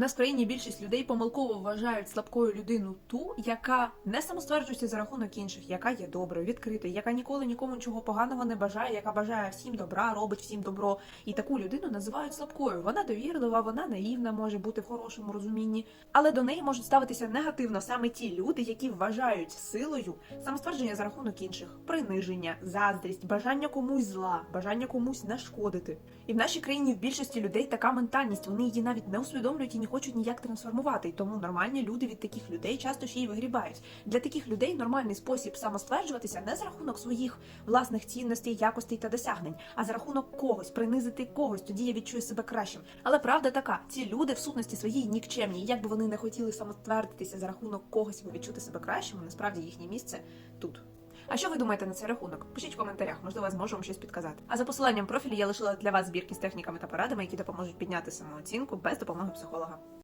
У нас в країні більшість людей помилково вважають слабкою людину ту, яка не самостверджується за рахунок інших, яка є доброю, відкритою, яка ніколи нікому нічого поганого не бажає, яка бажає всім добра, робить всім добро. І таку людину називають слабкою. Вона довірлива, вона наївна, може бути в хорошому розумінні, але до неї можуть ставитися негативно саме ті люди, які вважають силою самоствердження за рахунок інших, приниження, заздрість, бажання комусь зла, бажання комусь нашкодити. І в нашій країні в більшості людей така ментальність. Вони її навіть не усвідомлюють і хочуть ніяк трансформувати. І тому нормальні люди від таких людей часто ще й вигрібають. Для таких людей нормальний спосіб самостверджуватися не за рахунок своїх власних цінностей, якостей та досягнень, а за рахунок когось, принизити когось. Тоді я відчую себе кращим. Але правда така: ці люди в сутності своїй нікчемні. Як би вони не хотіли самоствердитися за рахунок когось і відчути себе кращим, насправді їхнє місце тут. А що ви думаєте на цей рахунок? Пишіть в коментарях, можливо, я зможу вам щось підказати. А за посиланням профілю я лишила для вас збірки з техніками та порадами, які допоможуть підняти самооцінку без допомоги психолога.